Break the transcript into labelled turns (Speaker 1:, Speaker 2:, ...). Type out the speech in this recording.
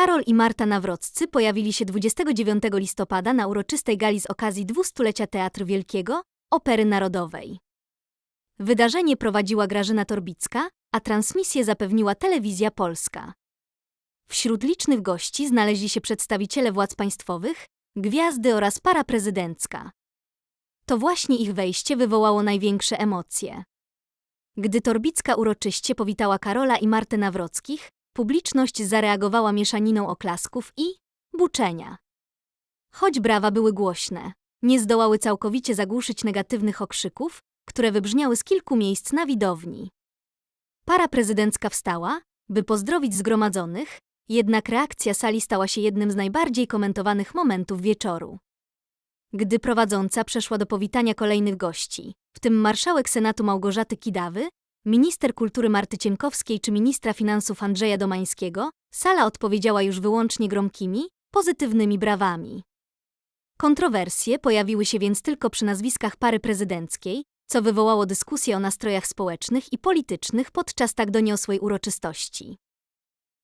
Speaker 1: Karol i Marta Nawroccy pojawili się 29 listopada na uroczystej gali z okazji dwustulecia Teatru Wielkiego Opery Narodowej. Wydarzenie prowadziła Grażyna Torbicka, a transmisję zapewniła Telewizja Polska. Wśród licznych gości znaleźli się przedstawiciele władz państwowych, gwiazdy oraz para prezydencka. To właśnie ich wejście wywołało największe emocje. Gdy Torbicka uroczyście powitała Karola i Martę Nawrockich, publiczność zareagowała mieszaniną oklasków i buczenia. Choć brawa były głośne, nie zdołały całkowicie zagłuszyć negatywnych okrzyków, które wybrzmiały z kilku miejsc na widowni. Para prezydencka wstała, by pozdrowić zgromadzonych, jednak reakcja sali stała się jednym z najbardziej komentowanych momentów wieczoru. Gdy prowadząca przeszła do powitania kolejnych gości, w tym marszałek Senatu Małgorzaty Kidawy, minister kultury Marty Cienkowskiej czy ministra finansów Andrzeja Domańskiego, sala odpowiedziała już wyłącznie gromkimi, pozytywnymi brawami. Kontrowersje pojawiły się więc tylko przy nazwiskach pary prezydenckiej, co wywołało dyskusję o nastrojach społecznych i politycznych podczas tak doniosłej uroczystości.